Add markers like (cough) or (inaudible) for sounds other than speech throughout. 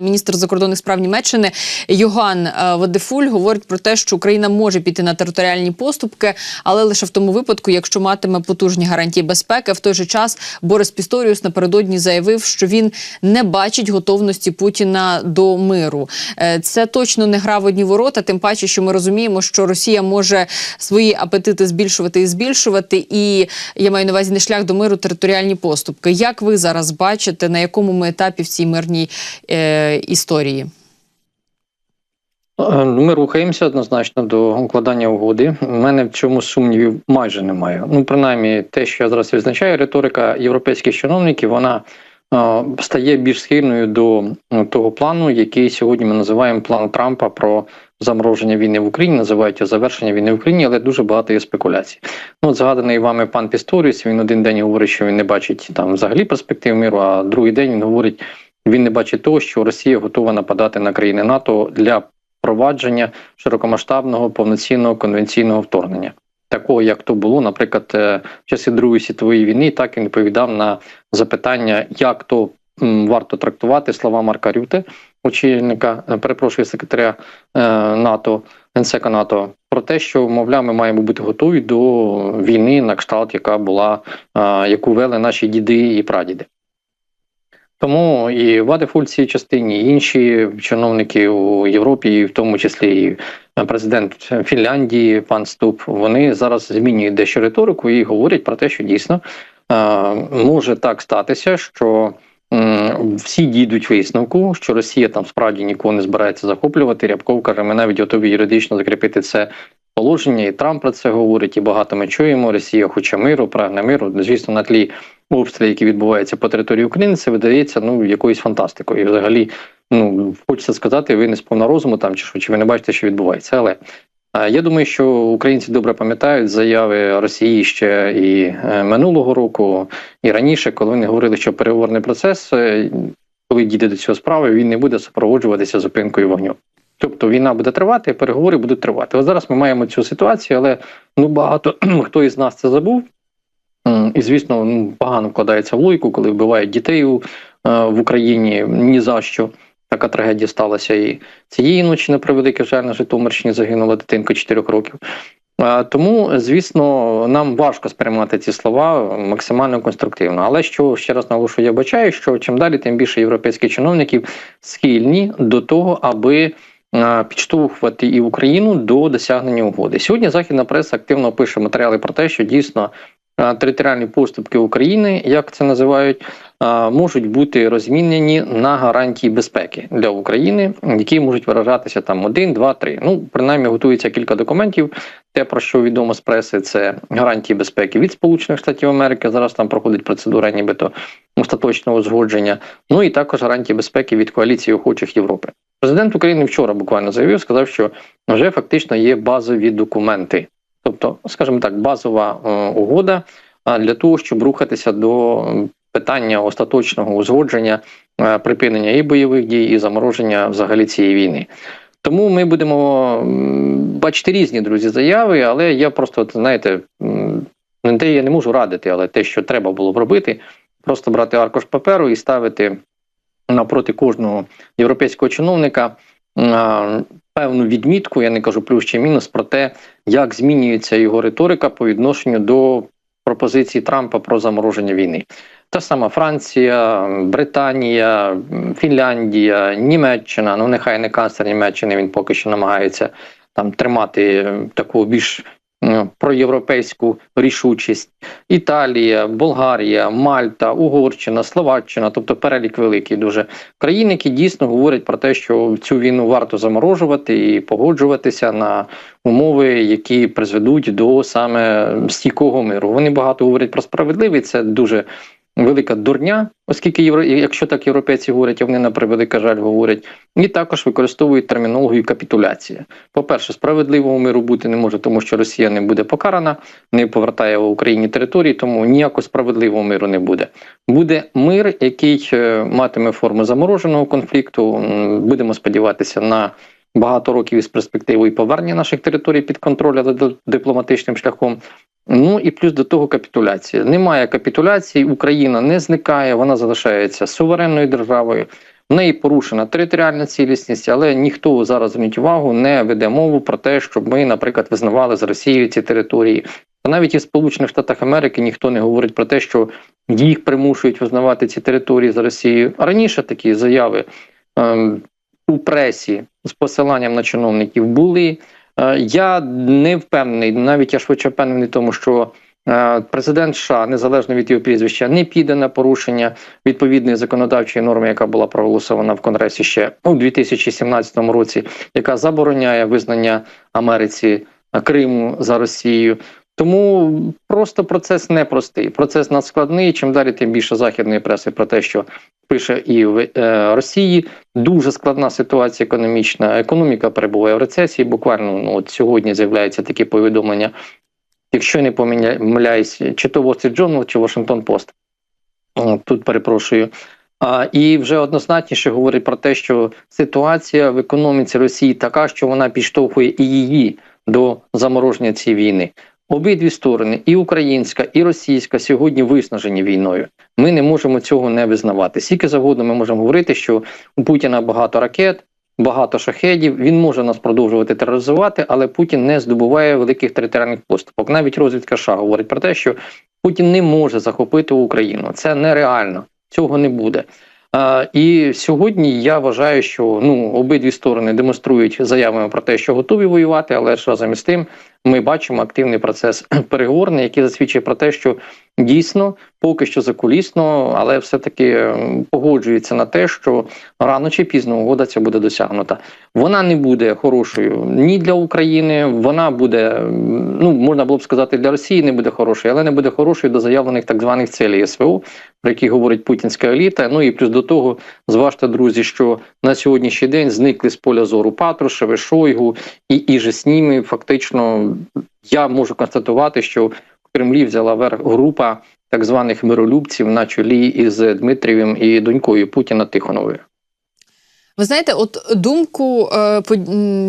Міністр закордонних справ Німеччини Йоган е, Вадефуль говорить про те, що Україна може піти на територіальні поступки, але лише в тому випадку, якщо матиме потужні гарантії безпеки. В той же час Борис Пісторіус напередодні заявив, що він не бачить готовності Путіна до миру. Е, Це точно не гра в одні ворота. Тим паче, що ми розуміємо, що Росія може свої апетити збільшувати і збільшувати. І я маю на увазі не шлях до миру, територіальні поступки. Як ви зараз бачите, на якому ми етапі в цій мирній е, історії? Е, ну, Ми рухаємося однозначно до укладання угоди. У мене в цьому сумнівів майже немає. Ну, принаймні, те, що я зараз відзначаю, риторика європейських чиновників, вона е, стає більш схильною до ну, того плану, який сьогодні ми називаємо план Трампа про замороження війни в Україні, називають його завершення війни в Україні, але дуже багато є спекуляцій. Ну, от згаданий вами пан Пісторіус, він один день говорить, що він не бачить там взагалі перспектив миру, а другий день він говорить, він не бачить того, що Росія готова нападати на країни НАТО для впровадження широкомасштабного повноцінного конвенційного вторгнення, такого як то було, наприклад, е, в часи Другої світової війни, так він відповідав на запитання, як то варто трактувати слова Марка Рюте, очільника, е, перепрошую секретаря е, НАТО, генсека НАТО, про те, що мовляв, ми маємо бути готові до війни на кшталт, яка була, яку вели наші діди і прадіди. Тому і Вадефуль в цій частині, і інші чиновники у Європі, і в тому числі і президент Фінляндії, пан Ступ, вони зараз змінюють дещо риторику і говорять про те, що дійсно е, може так статися, що всі дійдуть висновку, що Росія там справді нікого не збирається захоплювати. Рябков каже, ми навіть готові юридично закріпити це положення, і Трамп про це говорить, і багато ми чуємо. Росія хоче миру, прагне миру. Звісно, на тлі обстрілів, які відбуваються по території України, це видається ну якоюсь фантастикою. І взагалі, ну хочеться сказати, ви не сповна розуму там чи що, чи ви не бачите, що відбувається. Але е, я думаю, що українці добре пам'ятають заяви Росії ще і е, минулого року, і раніше, коли вони говорили, що переговорний процес, е, коли дійде до цього справи, він не буде супроводжуватися зупинкою вогню. Тобто війна буде тривати, переговори будуть тривати. От зараз ми маємо цю ситуацію, але ну багато (clears throat) хто із нас це забув. І, звісно, погано вкладається в логіку, коли вбивають дітей е, в Україні ні за що. Така трагедія сталася і цієї ночі, на превеликий жаль, на Житомирщині загинула дитинка 4 років. Е, Тому, звісно, нам важко сприймати ці слова максимально конструктивно. Але що ще раз наголошую, я бачаю, що чим далі, тим більше європейських чиновників схильні до того, аби е, підштовхувати і Україну до досягнення угоди. Сьогодні західна преса активно пише матеріали про те, що дійсно е, територіальні поступки України, як це називають, можуть бути розмінені на гарантії безпеки для України, які можуть виражатися там один, два, три. Ну принаймні готується кілька документів. Те, про що відомо з преси, це гарантії безпеки від Сполучених Штатів Америки. Зараз там проходить процедура, нібито остаточного узгодження. Ну і також гарантії безпеки від коаліції охочих Європи. Президент України вчора буквально заявив, сказав, що вже фактично є базові документи, тобто, скажімо так, базова е, угода для того, щоб рухатися до питання остаточного узгодження, е, припинення і бойових дій, і замороження взагалі цієї війни. Тому ми будемо бачити різні друзі заяви, але я просто знаєте, не те я не можу радити, але те, що треба було б робити, просто брати аркуш паперу і ставити напроти кожного європейського чиновника певну відмітку, я не кажу плюс чи мінус, про те, як змінюється його риторика по відношенню до пропозиції Трампа про замороження війни. Та сама Франція, Британія, Фінляндія, Німеччина. Ну нехай не канцлер Німеччини, він поки що намагається там тримати таку більш проєвропейську рішучість. Італія, Болгарія, Мальта, Угорщина, Словаччина, тобто перелік великий дуже країн, які дійсно говорять про те, що цю війну варто заморожувати і погоджуватися на умови, які призведуть до саме стійкого миру. Вони багато говорять про справедливість, це дуже. Велика дурня, оскільки євро, якщо так європейці говорять, а вони на превелика жаль говорять, і також використовують термінологію капітуляція. По-перше, справедливого миру бути не може, тому що Росія не буде покарана, не повертає в Україні території, тому ніякого справедливого миру не буде. Буде мир, який е, матиме форму замороженого конфлікту. Будемо сподіватися на багато років із перспективою повернення наших територій під контроль але дипломатичним шляхом. Ну і плюс до того капітуляція. Немає капітуляції, Україна не зникає, вона залишається суверенною державою. В неї порушена територіальна цілісність, але ніхто зараз зверніть увагу не веде мову про те, щоб ми, наприклад, визнавали з Росією ці території. Та навіть і в Сполучених Штатах Америки ніхто не говорить про те, що їх примушують визнавати ці території за Росією. Раніше такі заяви ем, у пресі з посиланням на чиновників були. Е, я не впевнений, навіть я швидше впевнений тому, що е, президент США, незалежно від його прізвища, не піде на порушення відповідної законодавчої норми, яка була проголосована в Конгресі ще у 2017 році, яка забороняє визнання Америці Криму за Росією. Тому просто процес непростий. Процес надскладний. Чим далі, тим більше західної преси про те, що пише і в е, Росії. Дуже складна ситуація економічна. Економіка перебуває в рецесії. Буквально ну, от сьогодні з'являються такі повідомлення. Якщо не помиляюсь, чи то Wall Street Journal, чи Washington Post. Тут перепрошую. А, і вже однозначніше говорить про те, що ситуація в економіці Росії така, що вона підштовхує і її до замороження цієї війни. Обидві сторони, і українська, і російська, сьогодні виснажені війною. Ми не можемо цього не визнавати. Скільки завгодно ми можемо говорити, що у Путіна багато ракет, багато шахедів. Він може нас продовжувати тероризувати, але Путін не здобуває великих територіальних поступок. Навіть розвідка США говорить про те, що Путін не може захопити Україну. Це нереально, цього не буде. І сьогодні я вважаю, що ну обидві сторони демонструють заявами про те, що готові воювати, але ж разом із тим ми бачимо активний процес (clears throat) переговорний, який засвідчує про те, що дійсно поки що закулісно, але все-таки погоджується на те, що рано чи пізно угода ця буде досягнута. Вона не буде хорошою ні для України, вона буде, ну можна було б сказати, для Росії не буде хорошою, але не буде хорошою до заявлених так званих цілей СВО, про які говорить путінська еліта. Ну і плюс до того, зважте, друзі, що на сьогоднішній день зникли з поля зору Патрушеви, Шойгу і і же з ними фактично я можу констатувати, що Кремлі взяла верх група так званих миролюбців на чолі із Дмитрієм і донькою Путіна Тихоновою. Ви знаєте, от думку е,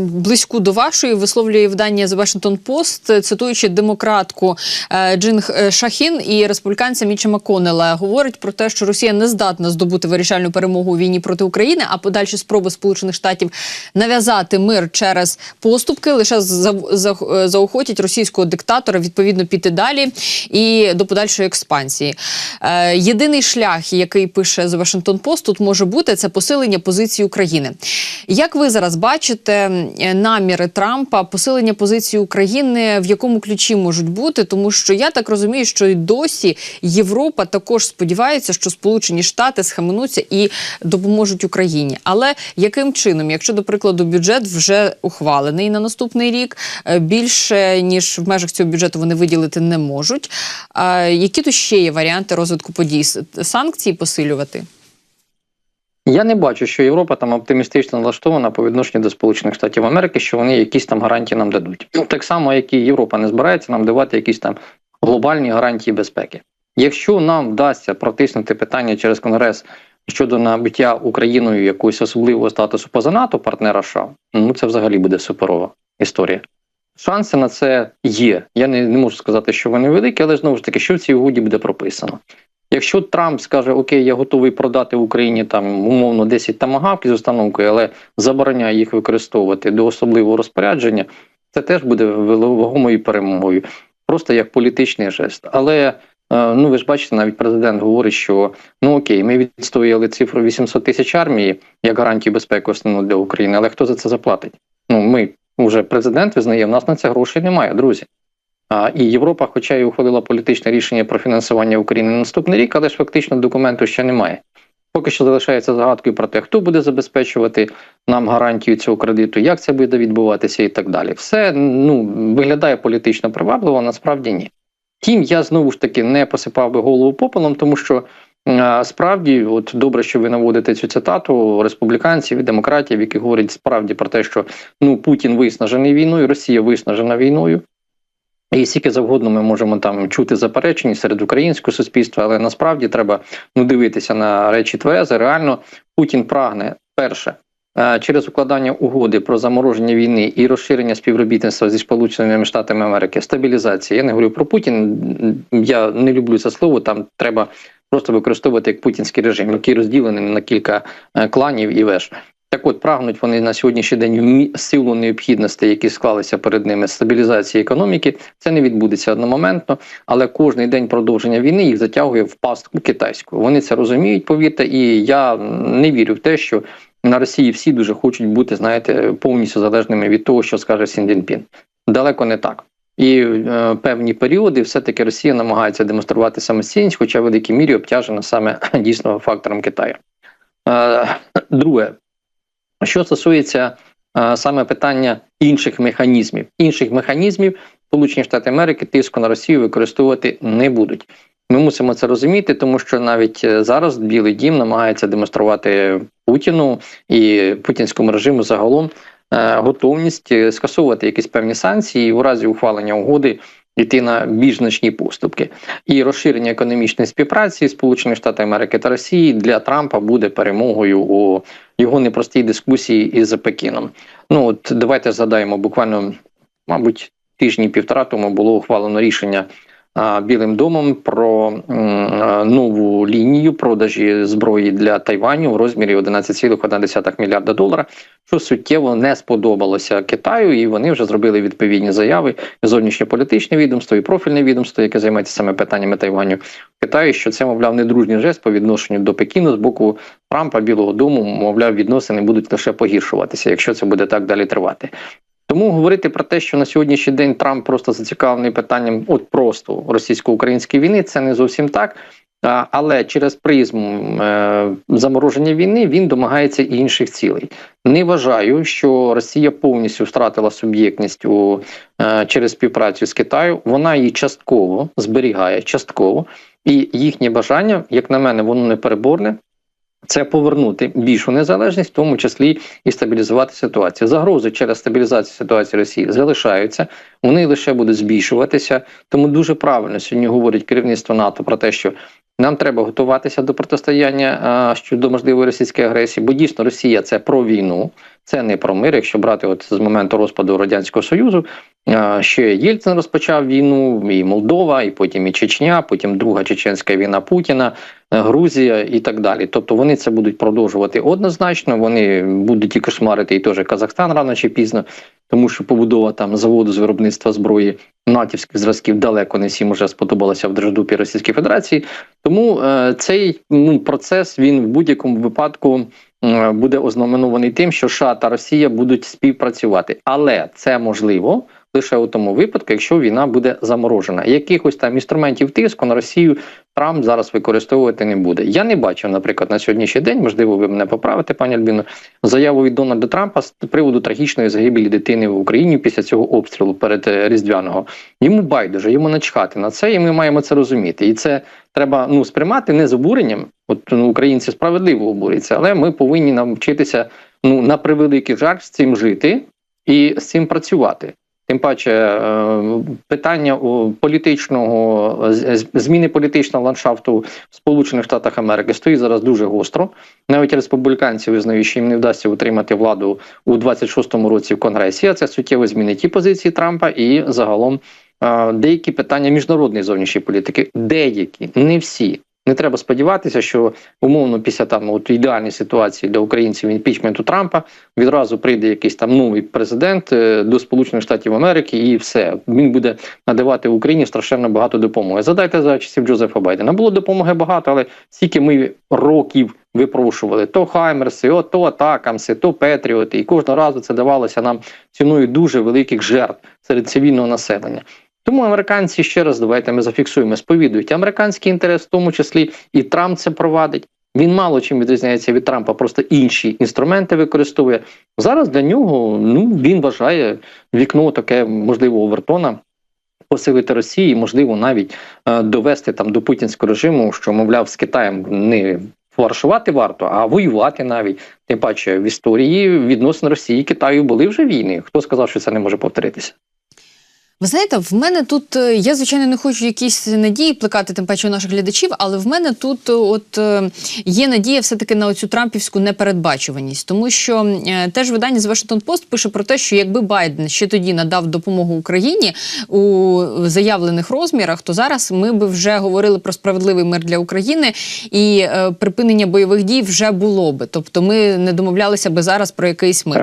близьку до вашої висловлює видання The Washington Post, цитуючи демократку е, Джин е, Шахін і республіканця Міча Маконела, говорить про те, що Росія не здатна здобути вирішальну перемогу у війні проти України, а подальші спроби Сполучених Штатів нав'язати мир через поступки лише за, за, е, заохотять російського диктатора відповідно піти далі і до подальшої експансії. Е, єдиний шлях, який пише The Washington Post, тут може бути це посилення позиції України. Як ви зараз бачите наміри Трампа, посилення позиції України, в якому ключі можуть бути? Тому що я так розумію, що й досі Європа також сподівається, що Сполучені Штати схаменуться і допоможуть Україні. Але яким чином, якщо до прикладу бюджет вже ухвалений на наступний рік, е, більше ніж в межах цього бюджету вони виділити не можуть. Які тут ще є варіанти розвитку подій? Санкції посилювати? Я не бачу, що Європа там оптимістично налаштована по відношенню до Сполучених Штатів Америки, що вони якісь там гарантії нам дадуть. Ну так само, як і Європа не збирається нам давати якісь там глобальні гарантії безпеки. Якщо нам вдасться протиснути питання через Конгрес щодо набуття Україною якогось особливого статусу поза НАТО партнера США, ну це взагалі буде суперова історія. Шанси на це є. Я не, не можу сказати, що вони великі, але знову ж таки, що в цій угоді буде прописано. Якщо Трамп скаже, окей, я готовий продати Україні там умовно 10 тамагавків з установкою, але забороняє їх використовувати до особливого розпорядження, це теж буде вагомою перемогою, просто як політичний жест. Але е, ну ви ж бачите, навіть президент говорить, що ну окей, ми відстояли цифру 800 тисяч армії як гарантію безпеки основну для України, але хто за це заплатить? Ну ми вже президент визнає, в нас на це грошей немає, друзі. І Європа, хоча й ухвалила політичне рішення про фінансування України на наступний рік, але ж фактично документу ще немає. Поки що залишається загадкою про те, хто буде забезпечувати нам гарантію цього кредиту, як це буде відбуватися і так далі. Все ну виглядає політично привабливо, насправді ні. Втім, я знову ж таки не посипав би голову попелом, тому що а, справді, от добре, що ви наводите цю цитату республіканців і демократів, які говорять справді про те, що ну Путін виснажений війною, Росія виснажена війною. І скільки завгодно ми можемо там чути заперечення серед українського суспільства, але насправді треба ну дивитися на речі тверези. Реально Путін прагне перше е, через укладання угоди про замороження війни і розширення співробітництва зі Сполученими Штатами Америки, стабілізації. Я не говорю про Путін. Я не люблю це слово. Там треба просто використовувати як путінський режим, який розділений на кілька е, кланів і веж. Так от прагнуть вони на сьогоднішній день в силу необхідностей, які склалися перед ними стабілізації економіки. Це не відбудеться одномоментно, але кожний день продовження війни їх затягує в пастку китайську. Вони це розуміють, повірте, і я не вірю в те, що на Росії всі дуже хочуть бути, знаєте, повністю залежними від того, що скаже Сін Цзіньпін. Далеко не так. І е, певні періоди все-таки Росія намагається демонструвати самостійність, хоча в великій мірі обтяжена саме (clears throat) дійсно фактором Китаю. Е, друге, що стосується е, саме питання інших механізмів, інших механізмів Сполучені Штати Америки тиску на Росію використовувати не будуть. Ми мусимо це розуміти, тому що навіть е, зараз Білий Дім намагається демонструвати Путіну і путінському режиму загалом е, готовність скасовувати якісь певні санкції і у разі ухвалення угоди йти на більш значні поступки. І розширення економічної співпраці Сполучених Штатів Америки та Росії для Трампа буде перемогою у його непростій дискусії із Пекіном. Ну от давайте згадаємо буквально, мабуть, тижні півтора тому було ухвалено рішення Білим домом про нову лінію продажі зброї для Тайваню в розмірі 11,1 мільярда долара, що суттєво не сподобалося Китаю, і вони вже зробили відповідні заяви зовнішньополітичне відомство і профільне відомство, яке займається саме питаннями Тайваню в Китаю, що це мовляв недружній жест по відношенню до Пекіну з боку Трампа Білого Дому, мовляв, відносини будуть лише погіршуватися, якщо це буде так далі тривати. Тому говорити про те, що на сьогоднішній день Трамп просто зацікавлений питанням от просто російсько-української війни, це не зовсім так. Але через призму е, замороження війни він домагається інших цілей. Не вважаю, що Росія повністю втратила суб'єктність у е, через співпрацю з Китаю. Вона її частково зберігає, частково, і їхнє бажання, як на мене, воно не переборне. Це повернути більшу незалежність, в тому числі і стабілізувати ситуацію. Загрози через стабілізацію ситуації Росії залишаються, вони лише будуть збільшуватися. Тому дуже правильно сьогодні говорить керівництво НАТО про те, що нам треба готуватися до протистояння щодо можливої російської агресії, бо дійсно Росія це про війну, це не про мир. Якщо брати от з моменту розпаду радянського союзу, ще Єльцин розпочав війну, і Молдова, і потім і Чечня, потім друга чеченська війна Путіна. е, Грузія і так далі. Тобто вони це будуть продовжувати однозначно. Вони будуть і кошмарити і теж Казахстан рано чи пізно, тому що побудова там заводу з виробництва зброї натівських зразків далеко не всім уже сподобалася в Держдупі Російської Федерації. Тому е, цей ну, процес він в будь-якому випадку буде ознаменований тим, що США та Росія будуть співпрацювати, але це можливо. Лише у тому випадку, якщо війна буде заморожена, якихось там інструментів тиску на Росію Трамп зараз використовувати не буде. Я не бачив, наприклад, на сьогоднішній день, можливо, ви мене поправите, пані Альбіно, заяву від Дональда Трампа з приводу трагічної загибелі дитини в Україні після цього обстрілу перед е, Різдвяного. Йому байдуже, йому начхати на це, і ми маємо це розуміти. І це треба ну сприймати не з обуренням. От ну, українці справедливо обурюються, але ми повинні навчитися ну на превеликий жаль з цим жити і з цим працювати. Тим паче е, питання політичного зміни політичного ландшафту в Сполучених Штатах Америки стоїть зараз дуже гостро. Навіть республіканці визнають, що їм не вдасться утримати владу у 26-му році в Конгресі. А це суттєво змінить і позиції Трампа, і загалом е, деякі питання міжнародної зовнішньої політики. Деякі, не всі. Не треба сподіватися, що умовно після там от ідеальної ситуації для українців імпічменту Трампа відразу прийде якийсь там новий президент е, до Сполучених Штатів Америки, і все він буде надавати Україні страшенно багато допомоги. Задайте за часів Джозефа Байдена. Було допомоги багато, але скільки ми років випрошували то Хаймерси, о, то Атакамси, то Петріоти, і кожного разу це давалося нам ціною дуже великих жертв серед цивільного населення. Тому американці ще раз давайте ми зафіксуємо, сповідують американський інтерес, в тому числі і Трамп це провадить. Він мало чим відрізняється від Трампа, просто інші інструменти використовує. Зараз для нього ну він вважає вікно таке можливо Овертона посилити Росії, можливо, навіть е, довести там до путінського режиму, що мовляв з Китаєм не фаршувати варто, а воювати навіть. Тим паче в історії відносно Росії і Китаю були вже війни. Хто сказав, що це не може повторитися? Ви знаєте, в мене тут е, я звичайно не хочу якісь надії плекати, тим паче у наших глядачів, але в мене тут е, от е, є надія все таки на оцю трампівську непередбачуваність, тому що теж видання з Washington Post пише про те, що якби Байден ще тоді надав допомогу Україні у заявлених розмірах, то зараз ми би вже говорили про справедливий мир для України і припинення бойових дій вже було би. Тобто, ми не домовлялися би зараз про якийсь мир.